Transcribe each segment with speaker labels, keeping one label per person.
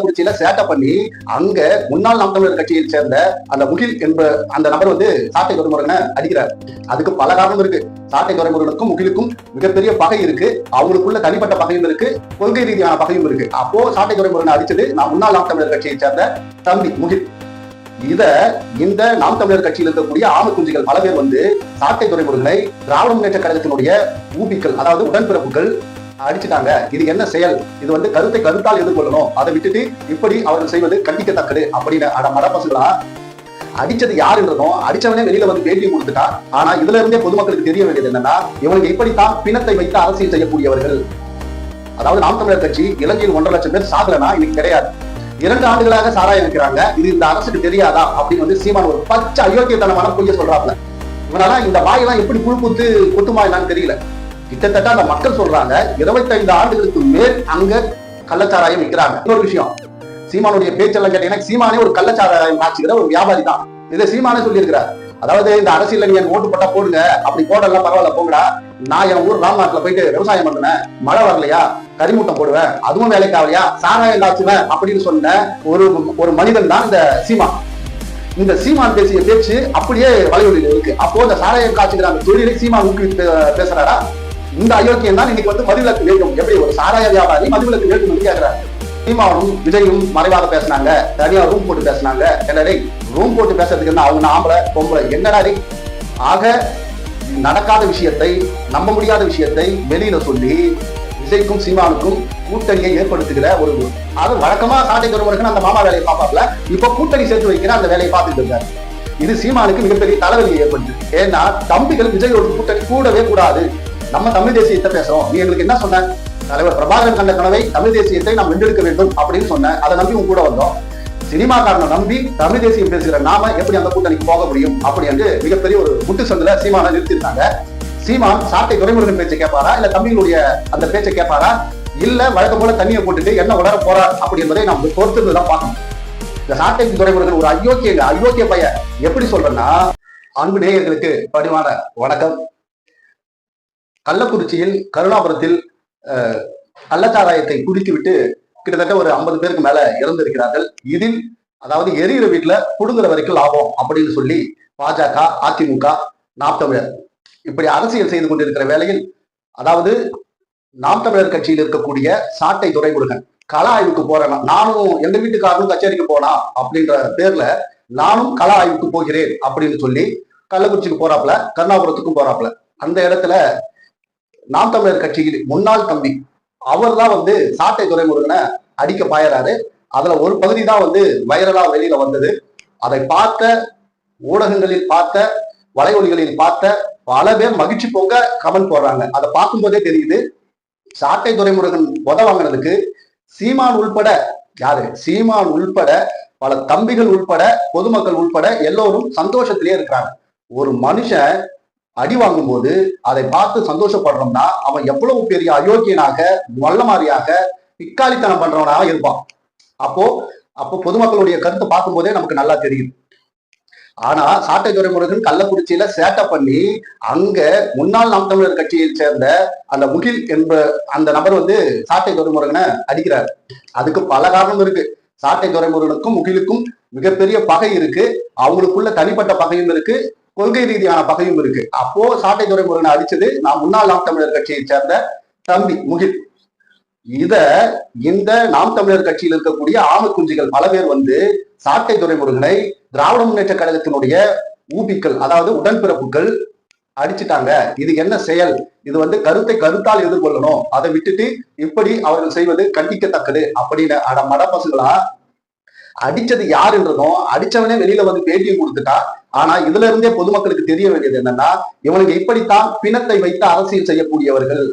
Speaker 1: கள்ளக்குறிச்சியில சேட்டை பண்ணி அங்க முன்னாள் நாம் தமிழர் கட்சியை சேர்ந்த அந்த முகில் என்ப அந்த நபர் வந்து சாட்டை துறைமுருகனை அடிக்கிறார். அதுக்கு பல காரணம் இருக்கு. சாட்டை துறைமுருகனுக்கும் முகிலுக்கும் மிகப்பெரிய பகை இருக்கு. அவங்களுக்குள்ள தனிப்பட்ட பகையும் இருக்கு. கொள்கை ரீதியான பகையும் இருக்கு. அப்போ சாட்டை துறைமுருகனை அடிச்சது நான் முன்னாள் நாம் தமிழர் கட்சியை சேர்ந்த தம்பி முகில். இத இந்த நாம் தமிழர் கட்சியில் இருக்கக்கூடிய ஆம குஞ்சுகள் பல பேர் வந்து சாட்டை துறைமுருகனை திராவிட முன்னேற்ற கழகத்தினுடைய ஊபிக்கள் அதாவது உடன்பிறப்புகள் அடிச்சுட்டாங்க இது என்ன செயல்? இது வந்து கருத்தை கருத்தால் எதிர்கொள்ளணும். அதை விட்டுட்டு இப்படி அவர்கள் செய்வது கண்டிக்கத்தக்கது அப்படின்னு அட மடப்பசுகளா? அடிச்சது யாருன்றதும் அடிச்சவனே வெளியில வந்து பேட்டி கொடுத்துட்டான் ஆனா இதுல இருந்தே பொதுமக்களுக்கு தெரிய வேண்டியது என்னன்னா இவங்க இப்படித்தான் பிணத்தை வைத்து அரசியல் செய்யக்கூடியவர்கள். அதாவது நாம் தமிழர் கட்சி இலங்கையில் ஒன்றரை லட்சம் பேர் சாகலனா இன்னைக்கு கிடையாது. இரண்டு ஆண்டுகளாக சாராயம் இருக்கிறாங்க இது இந்த அரசுக்கு தெரியாதா? அப்படின்னு வந்து சீமான் ஒரு பச்சை அயோக்கியத்தனமான பொய்ய சொல்றாப்ல இவனால இந்த வாயெல்லாம் எப்படி புழு பூத்து கொட்டுமா என்னன்னு தெரியல. கிட்டத்தட்ட அந்த மக்கள் சொல்றாங்க இருபத்தைந்து ஆண்டுகளுக்கு மேல் அங்க கள்ளச்சாராயம் விற்கிறாங்க. இன்னொரு விஷயம் சீமானுடைய பேச்செல்லாம் கேட்டீங்கன்னா சீமானே ஒரு கள்ளச்சாராயம் ஆச்சுக்கிற ஒரு வியாபாரி தான். இதை சீமானே சொல்லியிருக்கிறார். அதாவது இந்த அரசியல்ல நீங்க ஓட்டு போட்டா போடுங்க அப்படி போடலாம் பரவாயில்ல போங்கடா. நான் என் ஊர் ராம்நாட்ல போயிட்டு விவசாயம் பண்ணுவேன் மழை வரலையா? கரிமூட்டம் போடுவேன் அதுவும் வேலைக்கு ஆகலையா? சாராயம் காய்ச்சுவேன் அப்படின்னு சொன்ன ஒரு ஒரு மனிதன் தான் இந்த சீமா இந்த சீமான் பேசிய பேச்சு அப்படியே வலையொலியில் இருக்கு. அப்போ இந்த சாராயம் காய்ச்சுக்கிற அந்த தொழிலை சீமான் ஊக்குவித்து பேசுறாரா? இந்த அயோக்கியம் தான் இன்னைக்கு வந்து மதுவிலக்கு வேண்டும். எப்படி? ஒரு சாராய வியாபாரி மதுவிலக்கு வேண்டும் கேட்கிறாரு. சீமாவும் விஜயும் மறைவாக பேசினாங்க. தனியா ரூம் போட்டு பேசினாங்க. என்னடே ரூம் போட்டு பேசுறதுக்கு என்ன அவங்க ஆம்பளை பொம்பளை? என்னடா ஆக நடக்காத விஷயத்தை நம்ப முடியாத விஷயத்தை வெளியில சொல்லி விஜய்க்கும் சீமானுக்கும் கூட்டணியை ஏற்படுத்துகிற ஒரு அது வழக்கமா சாட்டை துறைமுறைக்கு அந்த மாமா வேலையை பார்ப்பாப்ல இப்ப கூட்டணி சேர்த்து வைக்கிற அந்த வேலையை பார்த்துட்டு இருக்காரு. இது சீமானுக்கு மிகப்பெரிய தலைவலியை ஏற்படுது ஏன்னா தம்பிகள் விஜயோட கூட்டணி கூடவே கூடாது. நம்ம தமிழ் தேசியத்தை பேசுறோம். நீ எங்களுக்கு என்ன சொன்ன? தலைவர் பிரபாகரன் கண்ட கனவை தமிழ் தேசியத்தை நாம் வென்றெடுக்க வேண்டும் அப்படின்னு சொன்ன. அதை நம்பி உங்க கூட வந்தோம். சினிமாக்காரனை நம்பி தமிழ் தேசியம் பேசுகிற நாம எப்படி அந்த கூட்டணிக்கு போக முடியும் அப்படி என்று மிகப்பெரிய ஒரு முட்டு சந்தில சீமான நிறுத்திருக்காங்க சீமான் சாட்டை துறைமுருகன் பேச்சை கேட்பாரா? இல்ல தம்பிகளுடைய அந்த பேச்சை கேட்பாரா? இல்ல வழக்கம் போல தண்ணியை போட்டுட்டு என்ன உணர போறா அப்படி என்பதை நாம் பொறுத்து பார்க்கணும். இந்த சாட்டை துறைமுருகன் ஒரு அயோக்கியங்க அயோக்கிய பையன். எப்படி சொல்றேன்னா அன்பு நேயர்களுக்கு பணிவான வணக்கம். கள்ளக்குறிச்சியில் கருணாபுரத்தில் கள்ளச்சாராயத்தை குடித்துவிட்டு கிட்டத்தட்ட ஒரு ஐம்பது பேருக்கு மேல இறந்திருக்கிறார்கள். இதில் அதாவது எரியிற வீட்டுல புடுங்குற வரைக்கும் லாபம் அப்படின்னு சொல்லி பாஜக அதிமுக நாம் தமிழர். இப்படி அரசியல் செய்து கொண்டிருக்கிற வேளையில் அதாவது நாம் தமிழர் கட்சியில் இருக்கக்கூடிய சாட்டை துறைமுருகன் கள ஆய்வுக்கு போறேன் நானும் எங்க வீட்டுக்காரரும் கச்சேரிக்கு போனா அப்படின்ற பேர்ல நானும் கள ஆய்வுக்கு போகிறேன் அப்படின்னு சொல்லி கள்ளக்குறிச்சிக்கு போறாப்புல கருணாபுரத்துக்கும் போறாப்புல. அந்த இடத்துல நாம் தமிழர் கட்சியில் முன்னாள் தம்பி. அவர் தான் வந்து சாட்டை துறைமுருகனை அடிக்க பாயறாரு. அதுல ஒரு பகுதி தான் வந்து வைரலா வெளியில வந்தது. அதை பார்த்த ஊடகங்களில் பார்த்த வலையொலிகளில் பார்த்த பல பேர் மகிழ்ச்சி போங்க கமெண்ட் போடுறாங்க. அதை பார்க்கும்போதே தெரியுது சாட்டை துறைமுருகன் உத வாங்கினதுக்கு சீமான் உள்பட யாரு? சீமான் உள்பட பல தம்பிகள் உள்பட பொதுமக்கள் உள்பட எல்லோரும் சந்தோஷத்திலே இருக்கிறாங்க. ஒரு மனுஷன் அடி வாங்கும்போது அதை பார்த்து சந்தோஷப்படுறோம்னா அவன் எவ்வளவு பெரிய அயோக்கியனாக வல்லமாரியாக பிக்காளித்தனம் பண்றவனாக இருப்பான். அப்போ அப்போ பொதுமக்களுடைய கருத்தை பார்க்கும் போதே நமக்கு நல்லா தெரியுது ஆனா சாட்டை முருகன் கள்ளக்குறிச்சியில சேட்டை பண்ணி அங்க முன்னாள் நாம் தமிழர் கட்சியை சேர்ந்த அந்த முகில் என்ப அந்த நபர் வந்து சாட்டை துறைமுருகனை அடிக்கிறார். அதுக்கு பல காரணம் இருக்கு. சாட்டை துறைமுருகனுக்கும் முகிலுக்கும் மிகப்பெரிய பகை இருக்கு. அவங்களுக்குள்ள தனிப்பட்ட பகையும் இருக்கு. கொள்கை ரீதியான பகையும் இருக்கு. அப்போ சாட்டை துறைமுருகனை அடிச்சது நான் முன்னாள் நாம் தமிழர் கட்சியை சேர்ந்த தம்பி முகில். இத இந்த நாம் தமிழர் கட்சியில் இருக்கக்கூடிய ஆம குஞ்சுகள் பல பேர் வந்து சாட்டை துறைமுருகனை திராவிட முன்னேற்ற கழகத்தினுடைய ஊபிக்கள் அதாவது உடன்பிறப்புகள் அடிச்சுட்டாங்க. இது என்ன செயல்? இது வந்து கருத்தை கருத்தால் எதிர்கொள்ளணும். அதை விட்டுட்டு இப்படி அவர்கள் செய்வது கண்டிக்கத்தக்கது அப்படின்னு அட மட மடப்பசுகளா அடிச்சது யாருன்றதும் அடிச்சவனே வெளியில வந்து பேட்டியும் கொடுத்துட்டா. ஆனா இதுல இருந்தே பொதுமக்களுக்கு தெரிய வேண்டியது என்னன்னா இவனுங்க இப்படித்தான் பிணத்தை வைத்து அரசியல் செய்யக்கூடியவர்கள்.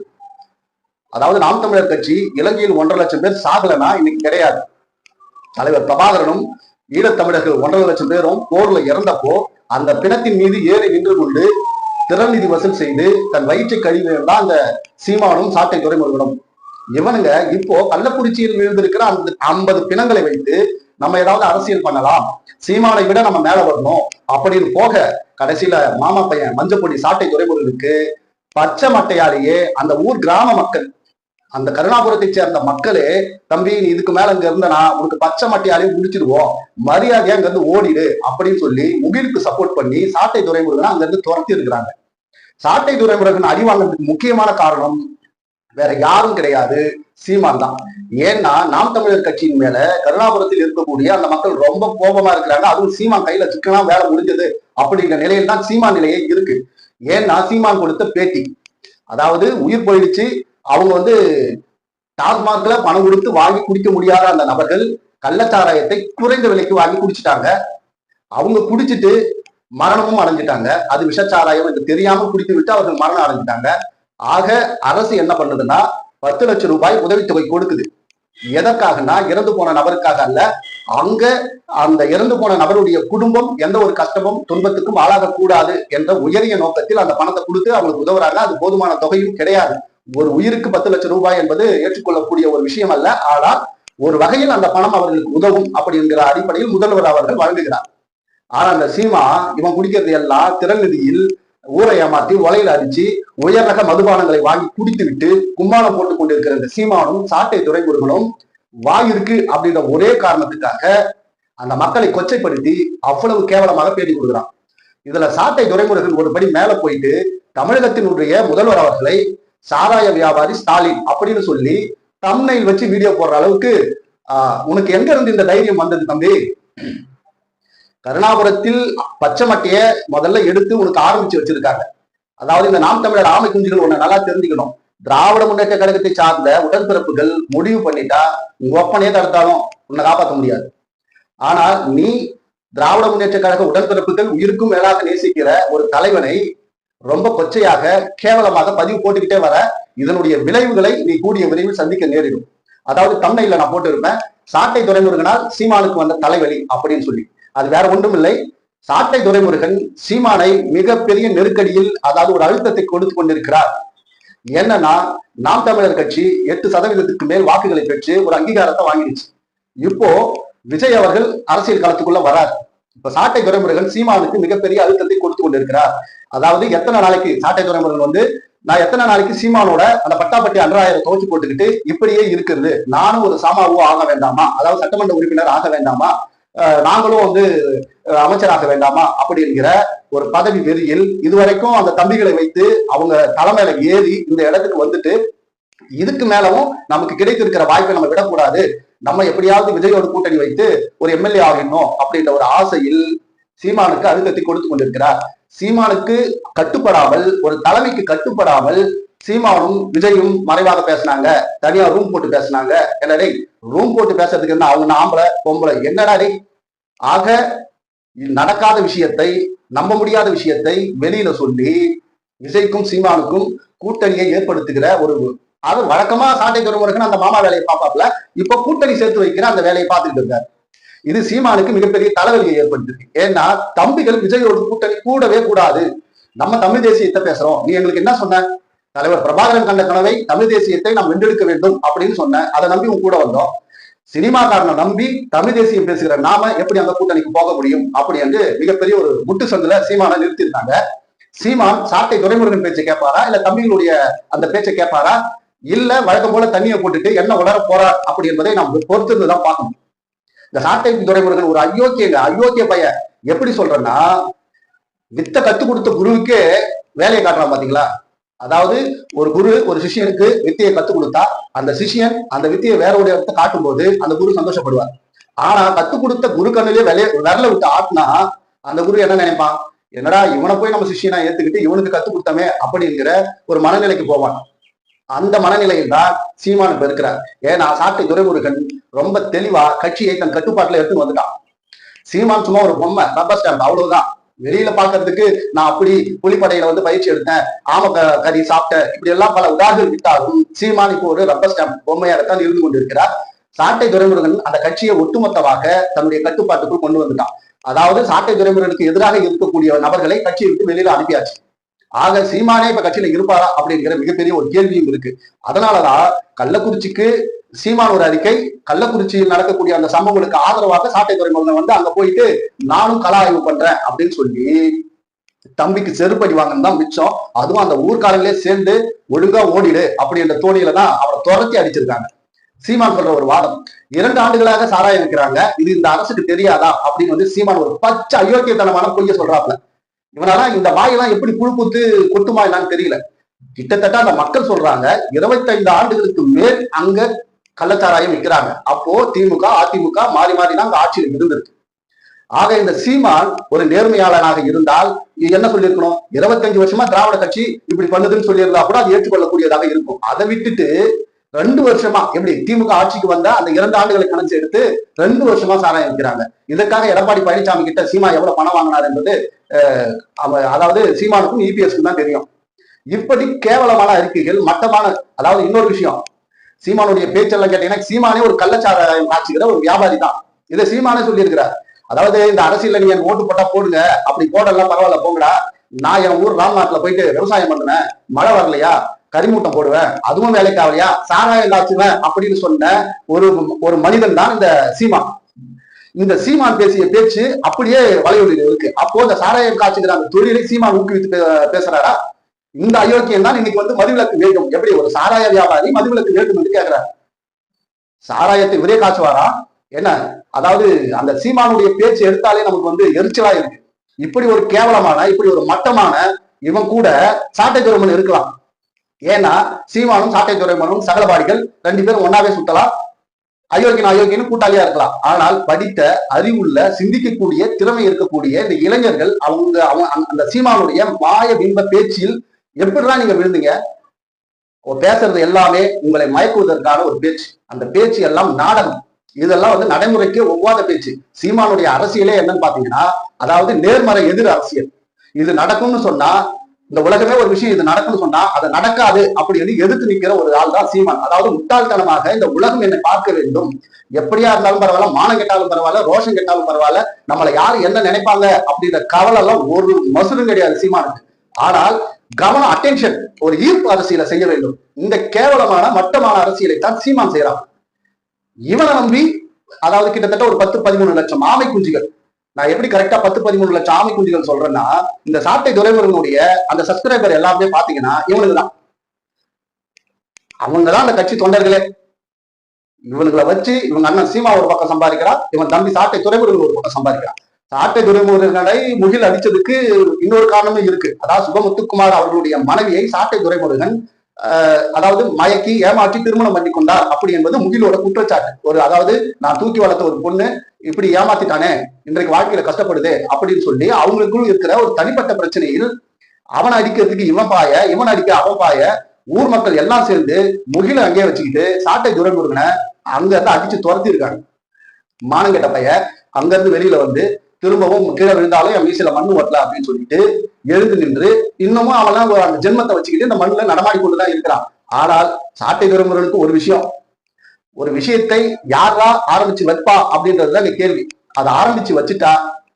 Speaker 1: அதாவது நாம் தமிழர் கட்சி இலங்கையில் ஒன்றரை லட்சம் பேர் சாகலனா இன்னைக்கு கிடையாது. தலைவர் பிரபாகரனும் ஈழத்தமிழர்கள் ஒன்றரை லட்சம் பேரும் போர்ல இறந்தப்போ அந்த பிணத்தின் மீது ஏறி நின்று கொண்டு திறன் நிதி வசூல் செய்து தன் வயிற்று கழிவு தான் அந்த சீமானும் சாட்டை துறைமுருகனும் இவனுங்க இப்போ கள்ளக்குறிச்சியில் விழுந்திருக்கிற அந்த ஐம்பது பிணங்களை வைத்து நம்ம ஏதாவது அரசியல் பண்ணலாம். சீமானை விட நம்ம மேல வரணும். அப்படின்னு போக கடைசியில மாமா பையன் மஞ்சப்பொடி சாட்டை துறைமுருகனுக்கு பச்சை மட்டையாலேயே அந்த ஊர் கிராம மக்கள் அந்த கருணாபுரத்தை சேர்ந்த மக்களே தம்பி நீ இதுக்கு மேல இங்க இருந்தனா உனக்கு பச்சை மட்டையாலேயே முடிச்சிருவோம் மரியாதையா அங்க இருந்து ஓடிடு. அப்படின்னு சொல்லி முகிலுக்கு சப்போர்ட் பண்ணி சாட்டை துறைமுருகனை அங்க இருந்து துரத்தி இருக்கிறாங்க. சாட்டை துறைமுருகன் அடி முக்கியமான காரணம் வேற யாரும் கிடையாது. சீமான் தான். ஏன்னா நாம் தமிழர் கட்சியின் மேல கருணாபுரத்தில் இருக்கக்கூடிய அந்த மக்கள் ரொம்ப கோபமா இருக்கிறாங்க. அதுவும் சீமான் கையில சிக்கலாம் வேலை முடிஞ்சது அப்படிங்கிற நிலையில் தான் சீமான் நிலையே இருக்கு. ஏன்னா சீமான் கொடுத்த பேட்டி. அதாவது உயிர் போயிடுச்சு. அவங்க வந்து டாஸ்மார்க்ல பணம் கொடுத்து வாங்கி குடிக்க முடியாத அந்த நபர்கள் கள்ளச்சாராயத்தை குறைந்த விலைக்கு வாங்கி குடிச்சிட்டாங்க. அவங்க குடிச்சிட்டு மரணமும் அடைஞ்சிட்டாங்க. அது விஷச்சாராயம் என்று தெரியாம குடித்து விட்டு அவர்கள் மரணம் அடைஞ்சிட்டாங்க. ஆக அரசு என்ன பண்ணுதுன்னா பத்து லட்சம் ரூபாய் உதவித்தொகை கொடுக்குது. எதற்காகனா இறந்து போன நபருக்காக அல்ல அங்க அந்த இறந்து போன நபருடைய குடும்பம் எந்த ஒரு கஷ்டமும் துன்பத்துக்கும் ஆளாகக்கூடாது என்ற உயரிய நோக்கத்தில் அந்த பணத்தை கொடுத்து அவங்களுக்கு உதவுறாங்க. அது போதுமான தொகையும் கிடையாது. ஒரு உயிருக்கு பத்து லட்சம் ரூபாய் என்பது ஏற்றுக்கொள்ளக்கூடிய ஒரு விஷயம் அல்ல. ஆனால் ஒரு வகையில் அந்த பணம் அவர்களுக்கு உதவும் அப்படிங்கிற அடிப்படையில் முதல்வர் அவர்கள் வழங்குகிறார். ஆனா அந்த சீமா இவன் குடிக்கிறது எல்லாம் திறநிதியில் ஊரை ஏமாத்தி உலையில அடிச்சு உயர் ரக மதுபானங்களை வாங்கி குடித்து விட்டு கும்மாளம் போட்டுக் கொண்டிருக்கிற இந்த சீமானும் சாட்டை துறைமுருகனும் வாய் இருக்கு அப்படின்ற ஒரே காரணத்துக்காக அந்த மக்களை கொச்சைப்படுத்தி அவ்வளவு கேவலமாக பேட்டி கொடுக்குறான். இதுல சாட்டை துறைமுருகன் ஒரு படி மேல போயிட்டு தமிழகத்தினுடைய முதல்வர் அவர்களை சாராய வியாபாரி ஸ்டாலின் அப்படின்னு சொல்லி தம்னையில் வச்சு வீடியோ போடுற அளவுக்கு உனக்கு எங்க இருந்து இந்த தைரியம் வந்தது தம்பி? கருணாபுரத்தில் பச்சை மட்டையை முதல்ல எடுத்து உனக்கு ஆரம்பிச்சு வச்சிருக்காங்க. அதாவது இந்த நாம் தமிழர் ஆமை குஞ்சுகள் ஒண்ணு நல்லா தெரிஞ்சுக்கணும். திராவிட முன்னேற்ற கழகத்தை சார்ந்த உடன்பிறப்புகள் முடிவு பண்ணிட்டா உங்க ஒப்பனையே தடுத்தாலும் உன்னை காப்பாற்ற முடியாது. ஆனால் நீ திராவிட முன்னேற்ற கழக உடன்பிறப்புகள் உயிருக்கும் மேலாக நேசிக்கிற ஒரு தலைவனை ரொம்ப கொச்சையாக கேவலமாக பதிவு போட்டுக்கிட்டே வர இதனுடைய விளைவுகளை நீ கூடிய விரைவில் சந்திக்க நேரிடும். அதாவது தமிழ்ல நான் போட்டிருப்பேன் சாட்டை துறைமுருகனால் சீமானுக்கு வந்த தலைவலி அப்படின்னு சொல்லி. அது வேற ஒன்றும் இல்லை சாட்டை துரைமுருகன் சீமானை மிகப்பெரிய நெருக்கடியில் அதாவது ஒரு அழுத்தத்தை கொடுத்து கொண்டிருக்கிறார். என்னன்னா நாம் தமிழர் கட்சி எட்டு சதவீதத்துக்கு மேல் வாக்குகளை பெற்று ஒரு அங்கீகாரத்தை வாங்கிடுச்சு. இப்போ விஜய் அவர்கள் அரசியல் களத்துக்குள்ள வரார். இப்ப சாட்டை துறைமுருகன் சீமானுக்கு மிகப்பெரிய அழுத்தத்தை கொடுத்து கொண்டிருக்கிறார். அதாவது எத்தனை நாளைக்கு சாட்டை துறைமுருகன் வந்து நான் எத்தனை நாளைக்கு சீமானோட அந்த பட்டாப்பட்டி அன்றாயிரம் துவச்சு போட்டுக்கிட்டு இப்படியே இருக்கிறது? நானும் ஒரு சாமாவோ ஆக வேண்டாமா? அதாவது சட்டமன்ற உறுப்பினர் ஆக வேண்டாமா? நாங்களும் வந்து அமைச்சராக வேண்டாமா? அப்படி என்கிற ஒரு பதவி வெறியில் இதுவரைக்கும் அந்த தம்பிகளை வைத்து அவங்க தலைமையில ஏறி இந்த இடத்துக்கு வந்துட்டு இதுக்கு மேலவும் நமக்கு கிடைத்திருக்கிற வாய்ப்பை நம்ம விடக்கூடாது. நம்ம எப்படியாவது விஜயோட கூட்டணி வைத்து ஒரு எம்எல்ஏ ஆகணும் அப்படின்ற ஒரு ஆசையில் சீமானுக்கு அழுத்தத்தை கொடுத்து கொண்டிருக்கிறார். சீமானுக்கு கட்டுப்படாமல் ஒரு தலைமைக்கு கட்டுப்படாமல் சீமானும் விஜயும் மறைவாக பேசினாங்க. தனியா ரூம் போட்டு பேசினாங்க. என்னடே ரூம் போட்டு பேசுறதுக்கு என்ன அவங்க ஆம்பளை பொம்பளை? என்னடா டேய்? ஆக நடக்காத விஷயத்தை நம்ப முடியாத விஷயத்தை வெளியில சொல்லி விஜய்க்கும் சீமானுக்கும் கூட்டணியை ஏற்படுத்துகிற ஒரு அது வழக்கமா சாட்டை துறைமுறைக்குன்னு அந்த மாமா வேலையை பார்ப்பாப்ல இப்ப கூட்டணி சேர்த்து வைக்கிற அந்த வேலையை பார்த்துக்கிட்டு இருக்காரு. இது சீமானுக்கு மிகப்பெரிய தலைவலியை ஏற்படுத்திருக்கு ஏன்னா தம்பிகள் விஜயோட கூட்டணி கூடவே கூடாது. நம்ம தமிழ் தேசியத்தை பேசுறோம். நீ எங்களுக்கு என்ன சொன்ன? தலைவர் பிரபாகரன் கண்ட கனவை தமிழ் தேசியத்தை நாம் வென்றெடுக்க வேண்டும் அப்படின்னு சொன்னேன் அதை நம்பி உன் கூட வந்தோம். சினிமாக்காரனை நம்பி தமிழ் தேசியம் பேசுகிற நாம எப்படி அந்த கூட்டணிக்கு போக முடியும் அப்படி என்று மிகப்பெரிய ஒரு முட்டு சந்துல சீமான நிறுத்தியிருந்தாங்க சீமான் சாட்டை துரைமுருகன் பேச்சை கேட்பாரா? இல்ல தம்பிகளுடைய அந்த பேச்சை கேட்பாரா? இல்ல வழக்கம் போல தண்ணியை போட்டுட்டு என்ன உலர போறார் அப்படி என்பதை நாம் பொறுத்திருந்துதான் பார்க்கணும். இந்த சாட்டை துறைமுருகன் ஒரு அயோக்கியங்க. அயோக்கிய பையன் எப்படி சொல்றேன்னா வித்த கத்து கொடுத்த குருவுக்கே வேலையை காட்டுறான் பாத்தீங்களா? அதாவது ஒரு குரு ஒரு சிஷியனுக்கு வித்தியை கத்து கொடுத்தா அந்த சிஷியன் அந்த வித்தியை வேற ஒரு இடத்த காட்டும் போது அந்த குரு சந்தோஷப்படுவார். ஆனா கத்து கொடுத்த குரு கண்ணிலே வெளிய விரல விட்டு ஆட்டினா அந்த குரு என்ன நினைப்பான்? என்னடா இவனை போய் நம்ம சிஷியனா ஏத்துக்கிட்டு இவனுக்கு கத்து கொடுத்தமே அப்படிங்கிற ஒரு மனநிலைக்கு போவான். அந்த மனநிலையில் தான் சீமான் இப்ப இருக்கிறார். ஏன்னா சாட்டை துரைமுருகன் ரொம்ப தெளிவா கட்சியை தன் கட்டுப்பாட்டுல எடுத்து வந்துட்டான் சீமான் சும்மா ஒரு பொம்மை ரப்பர் ஸ்டாம்ப் அவ்வளவுதான். வெளியில பாக்குறதுக்கு நான் அப்படி புலிப்படையில வந்து பயிற்சி எடுத்தேன் ஆம க- கறி சாப்பிட்டேன் இப்படி எல்லாம் பல உதாரணம் விட்டாலும் சீமான் இப்போ ஒரு ரப்பர் ஸ்டாம்ப் பொம்மையாகத்தான் இருந்து கொண்டிருக்கிறார். சாட்டை துரைமுருகன் அந்த கட்சியை ஒட்டுமொத்தமாக தன்னுடைய கட்டுப்பாட்டுக்குள் கொண்டு வந்துட்டான். அதாவது சாட்டை துறைமுருகனுக்கு எதிராக இருக்கக்கூடிய நபர்களை கட்சியை விட்டு வெளியில அனுப்பியாச்சு. ஆக சீமானே இப்ப கட்சியில இருப்பாரா அப்படிங்கிற மிகப்பெரிய ஒரு கேள்வியும் இருக்கு. அதனாலதான் கள்ளக்குறிச்சிக்கு சீமான் ஒரு அறிக்கை கள்ளக்குறிச்சியில் நடக்கக்கூடிய அந்த சம்பவங்களுக்கு ஆதரவாக சாட்டை துறைமுகம் வந்து அங்க போயிட்டு நானும் கலா ஆய்வு பண்றேன் அப்படின்னு சொல்லி தம்பிக்கு செருப்படி வாங்கன்னு தான் மிச்சம். அதுவும் அந்த ஊர்க்காரங்களே சேர்ந்து ஒழுங்கா ஓடிடு அப்படின்ற தோணியில தான் அவரை துரத்தி அடிச்சிருக்காங்க. சீமான் சொல்ற ஒரு வாதம். இரண்டு ஆண்டுகளாக சாராயம் இருக்கிறாங்க இது இந்த அரசுக்கு தெரியாதா அப்படின்னு வந்து சீமான் ஒரு பச்சை அயோக்கியத்தனமான பொய்ய சொல்றாப்ல இவனால இந்த வாயெல்லாம் எப்படி புழு பூத்து கொட்டுமா என்னன்னு தெரியல. கிட்டத்தட்ட அந்த மக்கள் சொல்றாங்க இருபத்தைந்து ஆண்டுகளுக்கு மேல் அங்க கள்ளச்சாராயம் விற்கிறாங்க. அப்போ திமுக அதிமுக மாறி மாறி தான் அங்க ஆட்சியில் இருந்திருக்கு. ஆக இந்த சீமான் ஒரு நேர்மையாளனாக இருந்தால் என்ன சொல்லியிருக்கணும்? இருபத்தஞ்சு வருஷமா திராவிட கட்சி இப்படி பண்ணுதுன்னு சொல்லியிருந்தா கூட அது ஏற்றுக்கொள்ளக்கூடியதாக இருக்கும். அதை விட்டுட்டு ரெண்டு வருஷமா எப்படி திமுக ஆட்சிக்கு வந்தா அந்த இரண்டு ஆண்டுகளை கணக்கு எடுத்து ரெண்டு வருஷமா சாராயம் இருக்கிறாங்க இதற்காக எடப்பாடி பழனிசாமி கிட்ட சீமா எவ்வளவு பணம் வாங்கினார் என்பது அவ- அதாவது சீமானுக்கும் இபிஎஸ்க்கும் தான் தெரியும். இப்படி கேவலமான அறிக்கைகள் மட்டமான அதாவது இன்னொரு விஷயம். சீமானுடைய பேச்செல்லாம் கேட்டீங்கன்னா சீமானே ஒரு கள்ளச்சாராயம் காட்சிக்கிற ஒரு வியாபாரி தான். இதை சீமானே சொல்லியிருக்கிறார். அதாவது இந்த அரசியல நீங்க ஓட்டு போட்டா போடுங்க அப்படி போடலாம் பரவாயில்ல போங்கடா. நான் என் ஊர் ராம்நாட்ல போயிட்டு விவசாயம் பண்ணுவேன் மழை வரலையா? கரிமூட்டம் போடுவேன். அதுவும் வேலைக்கு ஆகலையா சாராயம் காய்ச்சுவேன் அப்படின்னு சொன்ன ஒரு ஒரு மனிதன் தான் இந்த சீமா இந்த சீமான் பேசிய பேச்சு அப்படியே வலையொலியில் இருக்கு. அப்போ இந்த சாராயம் காய்ச்சுகிற அந்த தொழிலை சீமான் ஊக்குவித்து பேசுறாரா? இந்த அயோக்கியம் தான் இன்னைக்கு வந்து மதுவிலக்கு வேண்டும் எப்படி ஒரு சாராய வியாபாரி மதுவிலக்கு வேண்டும் என்று கேட்கிறார்? சாராயத்தை இவரே காய்ச்சுவாரா? என்ன? அதாவது அந்த சீமானுடைய பேச்சு எடுத்தாலே நமக்கு வந்து எரிச்சலா இருக்கு. இப்படி ஒரு கேவலமான இப்படி ஒரு மட்டமான இவன் கூட சாட்டை துறைமன் இருக்கலாம். ஏன்னா சீமானும் சாட்டை துறைமனும் சகலபாடிகள் ரெண்டு பேரும் ஒன்னாவே சுத்தலாம். அயோக்கியன் அயோக்கியன்னு கூட்டாளியா இருக்கலாம். ஆனால் படித்த அறிவுள்ள சிந்திக்கக்கூடிய திறமை இருக்கக்கூடிய இந்த இளைஞர்கள் அவங்க அவங்க அந்த- சீமானுடைய மாய பிம்ப பேச்சில் எப்படிதான் நீங்க விழுந்தீங்க? பேசுறது எல்லாமே உங்களை மயக்குவதற்கான ஒரு பேச்சு. அந்த பேச்சு எல்லாம் நாடகம். இதெல்லாம் வந்து நடைமுறைக்கு ஒவ்வாத பேச்சு. சீமானுடைய அரசியலே என்னன்னு பாத்தீங்கன்னா அதாவது நேர்மறை எதிர் அரசியல். இது நடக்கும்னு சொன்னா இந்த உலகமே ஒரு விஷயம் இது நடக்கும்னு சொன்னா அது நடக்காது அப்படின்னு எதிர்த்து நிக்கிற ஒரு ஆள் தான் சீமான். அதாவது முட்டாள்தனமாக இந்த உலகம் என்னை பார்க்க வேண்டும். எப்படியா இருந்தாலும் பரவாயில்ல மானம் கெட்டாலும் பரவாயில்ல ரோஷம் கெட்டாலும் பரவாயில்ல நம்மளை யார் என்ன நினைப்பாங்க அப்படின்ற கவலை எல்லாம் ஒரு மசுரும் கிடையாது சீமானுக்கு. ஆனால் கவனம் அட்டென்ஷன் ஒரு ஈர்ப்பு அரசியலை செய்ய வேண்டும். இந்த கேவலமான மட்டமான அரசியலை தான் சீமான் செய்யறான் இவனை நம்பி அதாவது கிட்டத்தட்ட ஒரு பத்து பதிமூணு லட்சம் ஆமை குஞ்சுகள் நான் எப்படி கரெக்டா பத்து பதிமூணு லட்சம் ஆமை குஞ்சுகள் சொல்றேன்னா இந்த சாட்டை துறைமுருகனுடைய அந்த சப்ஸ்கிரைபர் எல்லாமே பாத்தீங்கன்னா இவனுக்கு தான் அந்த கட்சி தொண்டர்களே. இவனுங்களை வச்சு இவங்க அண்ணன் சீமா ஒரு பக்கம் சம்பாதிக்கிறான் இவன் தம்பி சாட்டை துறைமுருகன் ஒரு பக்கம் சம்பாதிக்கிறான் சாட்டை துறைமுருகனை முகில் அடிச்சதுக்கு இன்னொரு காரணமும் இருக்கு. அதாவது சுபமுத்துக்குமார் அவர்களுடைய மனைவியை சாட்டை துறைமுருகன் அதாவது மயக்கி ஏமாற்றி திருமணம் பண்ணி கொண்டார் அப்படி என்பது முகிலோட குற்றச்சாட்டு. ஒரு அதாவது நான் தூக்கி வளர்த்த ஒரு பொண்ணு இப்படி ஏமாத்திட்டானே இன்றைக்கு வாழ்க்கையில கஷ்டப்படுது அப்படின்னு சொல்லி அவங்களுக்குள் இருக்கிற ஒரு தனிப்பட்ட பிரச்சனையில் அவனை அடிக்கிறதுக்கு இவன் பாய இவன் அடிக்க அவன் பாய ஊர் மக்கள் எல்லாம் சேர்ந்து முகில அங்கேயே வச்சுக்கிட்டு சாட்டை துரைமுருகனை அங்க இருந்து அடிச்சு துரத்தி இருக்காங்க மானங்கெட்ட பையன் அங்க இருந்து வெளியில வந்து திரும்பவும் கீழே விழுந்தாலும் என் வீசில மண் ஓட்டல அப்படின்னு சொல்லிட்டு எழுந்து நின்று இன்னமும் அவன்லாம் அந்த ஜென்மத்தை வச்சுக்கிட்டு இந்த மண்ணில் நடமாடி கொண்டுதான் இருக்கிறான். ஆனால் சாட்டை துரைமுருகனுக்கு ஒரு விஷயம். ஒரு விஷயத்தை யாரா ஆரம்பிச்சு வைப்பா அப்படின்றதுதான் இங்க கேள்வி. அதை ஆரம்பிச்சு வச்சுட்டா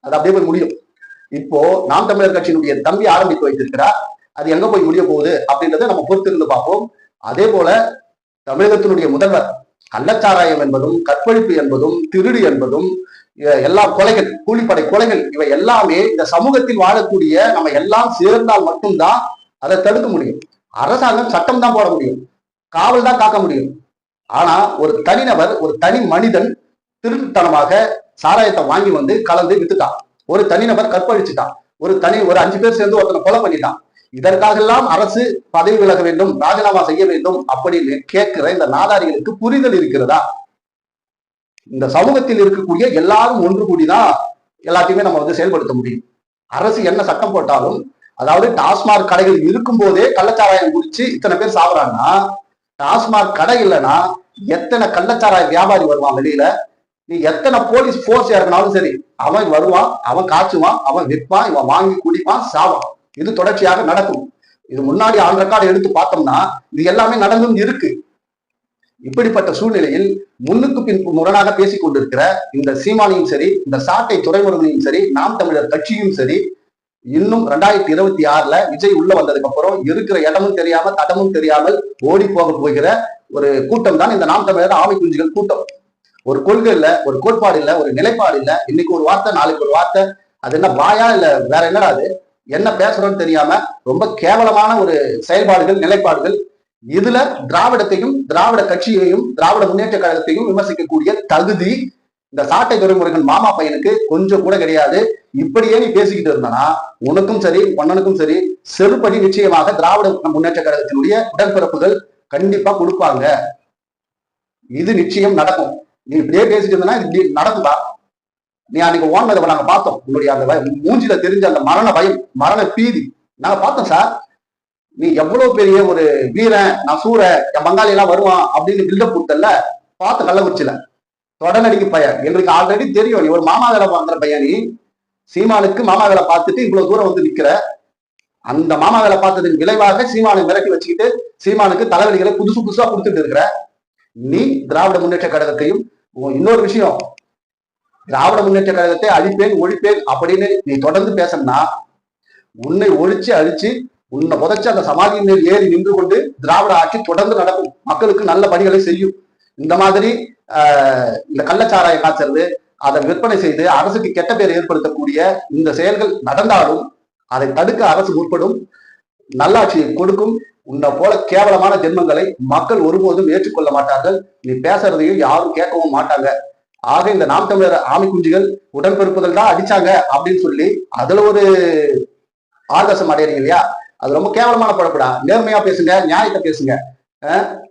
Speaker 1: அது அப்படியே போய் முடியும். இப்போ நாம் தமிழர் கட்சியினுடைய தம்பி ஆரம்பித்து வைத்திருக்கிறார் அது எங்க போய் முடிய போகுது அப்படின்றத நம்ம பொறுத்திருந்து பார்ப்போம். அதே போல தமிழகத்தினுடைய முதல்வர் கள்ளச்சாராயம் என்பதும் கற்பழிப்பு என்பதும் திருடு என்பதும் எல்லா கொலைகள் கூலிப்படை கொலைகள் இவை எல்லாமே இந்த சமூகத்தில் வாழக்கூடிய நம்ம எல்லாம் சேர்ந்தால் மட்டும்தான் அதை தடுக்க முடியும். அரசாங்கம் சட்டம் தான் போட முடியும். காவல் தான் காக்க முடியும். ஆனா ஒரு தனிநபர் ஒரு தனி மனிதன் திருட்டுத்தனமாக சாராயத்தை வாங்கி வந்து கலந்து வித்துட்டான். ஒரு தனிநபர் கற்பழிச்சுட்டான். ஒரு தனி ஒரு அஞ்சு பேர் சேர்ந்து ஒருத்தனை கொலை பண்ணிட்டான். இதற்காகெல்லாம் அரசு பதவி விலக வேண்டும் ராஜினாமா செய்ய வேண்டும் அப்படின்னு கேட்கிற இந்த நாதாரிகளுக்கு புரிதல் இருக்கிறதா? இந்த சமூகத்தில் இருக்கக்கூடிய எல்லாரும் ஒன்று கூடிதான் எல்லாத்தையுமே நம்ம வந்து செயல்படுத்த முடியும். அரசு என்ன சட்டம் போட்டாலும் அதாவது டாஸ்மாக் கடைகள் இருக்கும் போதே கள்ளச்சாராயம் குடிச்சு இத்தனை பேர் சாப்பிடுறாங்கன்னா டாஸ்மாக் கடை இல்லைன்னா எத்தனை கள்ளச்சாராய வியாபாரி வருவான் வெளியில? நீ எத்தனை போலீஸ் போர்ஸ் இறங்கினாலும் சரி அவன் வருவான் அவன் காய்ச்சுவான் அவன் விற்பான் இவன் வாங்கி குடிப்பான் சாவான். இது தொடர்ச்சியாக நடக்கும். இது முன்னாடி ஆன் ரெக்கார்டு எடுத்து பார்த்தோம்னா இது எல்லாமே நடந்தும் இருக்கு. இப்படிப்பட்ட சூழ்நிலையில் முன்னுக்கு பின் முரணாக பேசிக் கொண்டிருக்கிற இந்த சீமானியும் சரி இந்த சாட்டை துறைமுருகனையும் சரி நாம் தமிழர் கட்சியும் சரி இன்னும் ரெண்டாயிரத்தி இருபத்தி ஆறுல விஜய் உள்ள வந்ததுக்கு அப்புறம் இருக்கிற இடமும் தெரியாம தடமும் தெரியாமல் ஓடி போக போகிற ஒரு கூட்டம் தான் இந்த நாம் தமிழர் ஆமை குஞ்சுகள் கூட்டம். ஒரு கொள்கை இல்ல ஒரு கோட்பாடு இல்ல ஒரு நிலைப்பாடு இல்ல. இன்னைக்கு ஒரு வார்த்தை நாளைக்கு ஒரு வார்த்தை. அது என்ன வாயா இல்ல வேற என்னடா அது? என்ன பேசுறோம்னு தெரியாம ரொம்ப கேவலமான ஒரு செயல்பாடுகள் நிலைப்பாடுகள். இதுல திராவிடத்தையும் திராவிட கட்சியையும் திராவிட முன்னேற்ற கழகத்தையும் விமர்சிக்கக்கூடிய தகுதி இந்த சாட்டை துறைமுருகன் மாமா பையனுக்கு கொஞ்சம் கூட கிடையாது. இப்படியே நீ பேசிக்கிட்டு இருந்தனா உனக்கும் சரி பொன்னனுக்கும் சரி செருப்படி நிச்சயமாக திராவிட முன்னேற்ற கழகத்தினுடைய உடன்பிறப்புகள் கண்டிப்பா கொடுப்பாங்க. இது நிச்சயம் நடக்கும். நீ இப்படியே பேசிட்டு இருந்தனா இப்படி நடக்குதா? நீ அன்னைக்கு ஓனதை நாங்க பார்த்தோம். உன்னுடைய அந்த பயம், மூஞ்சில தெரிஞ்ச அந்த மரண பயம் மரண பீதி. நாங்க பார்த்தோம் சார் நீ எவ்வளவு பெரிய ஒரு வீரன் நான் சூர என் பங்காளி எல்லாம் வருவான் அப்படின்னு பில்டப் கொடுத்தல பார்த்த கள்ளக்குறிச்சியில தொடநடிக்கு பையன். எங்களுக்கு ஆல்ரெடி தெரியும். நீ ஒரு மாமா வேலை வாங்குற பையன் நீ. சீமானுக்கு மாமா வேலை பார்த்துட்டு இவ்வளவு தூரம் வந்து நிக்கிற. அந்த மாமா வேலை பார்த்ததின் விளைவாக சீமானை மிரட்டி வச்சுக்கிட்டு சீமானுக்கு தலைவலிகளை புதுசு புதுசா கொடுத்துட்டு இருக்கிற. நீ திராவிட முன்னேற்ற கழகத்தையும் இன்னொரு விஷயம் திராவிட முன்னேற்ற கழகத்தை அழிப்பேன் ஒழிப்பேன் அப்படின்னு நீ தொடர்ந்து பேசணும்னா உன்னை ஒழிச்சு அழிச்சு உன்னை புதைச்சு அந்த சமாதி மேல் ஏறி நின்று கொண்டு திராவிட ஆட்சி தொடர்ந்து நடக்கும். மக்களுக்கு நல்ல பணிகளை செய்யும். இந்த மாதிரி இந்த கள்ளச்சாராய காய்ச்சறது அதை விற்பனை செய்து அரசுக்கு கெட்ட பேர் ஏற்படுத்தக்கூடிய இந்த செயல்கள் நடந்தாலும் அதை தடுக்க அரசு முற்படும். நல்லாட்சியை கொடுக்கும். உன்னை போல கேவலமான ஜென்மங்களை மக்கள் ஒருபோதும் ஏற்றுக்கொள்ள மாட்டார்கள். நீ பேசுறதையும் யாரும் கேட்கவும் மாட்டாங்க. ஆக இந்த நாம் தமிழர் ஆமை குஞ்சுகள் உடன்பிறப்புகள் தான் அடிச்சாங்க அப்படின்னு சொல்லி அதுல ஒரு ஆர்வசம் அடையறீங்க இல்லையா? அது ரொம்ப கேவலமான படப்படா. நேர்மையா பேசுங்க நியாயத்தை பேசுங்க.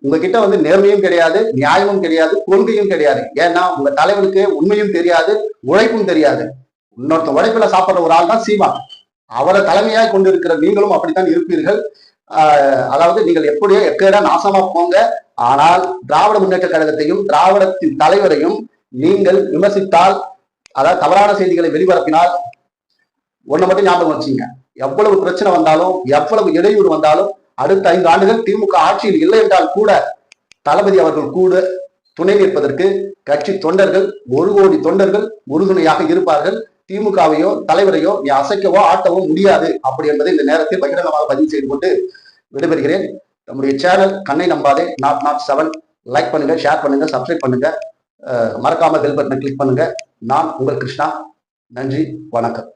Speaker 1: உங்ககிட்ட வந்து நேர்மையும் கிடையாது நியாயமும் கிடையாது கொள்கையும் கிடையாது. ஏன்னா உங்க தலைவனுக்கு உண்மையும் தெரியாது உழைப்பும் தெரியாது. இன்னொருத்த உழைப்புல சாப்பிடுற ஒரு ஆள் தான் சீமா அவரை தலைமையாய் கொண்டிருக்கிற நீங்களும் அப்படித்தான் இருப்பீர்கள். அதாவது நீங்கள் எப்படியோ எக்கேடா நாசமா போங்க. ஆனால் திராவிட முன்னேற்ற கழகத்தையும் திராவிடத்தின் தலைவரையும் நீங்கள் விமர்சித்தால் அதாவது தவறான செய்திகளை வெளிபரப்பினால் ஒன்றை மட்டும் ஞாபகம் வச்சுங்க. எவ்வளவு பிரச்சனை வந்தாலும் எவ்வளவு இடையூறு வந்தாலும் அடுத்த ஐந்து ஆண்டுகள் திமுக ஆட்சியில் இல்லை என்றால் கூட தளபதி அவர்கள் கூட துணை நிற்பதற்கு கட்சி தொண்டர்கள் ஒரு கோடி தொண்டர்கள் உறுதுணையாக இருப்பார்கள். திமுகவையோ தலைவரையோ நீ அசைக்கவோ ஆட்டவோ முடியாது. அப்படி என்பதை இந்த நேரத்தில் பகிரங்கமாக பதிவு செய்து கொண்டு விடைபெறுகிறேன். நம்முடைய சேனல் கண்ணை நம்பாதே நாட் நாட் செவன் லைக் பண்ணுங்க ஷேர் பண்ணுங்க சப்ஸ்கிரைப் பண்ணுங்க. மறக்காம பெல் பட்டனை கிளிக் பண்ணுங்க. நான் உங்கள் கிருஷ்ணா. நன்றி வணக்கம்.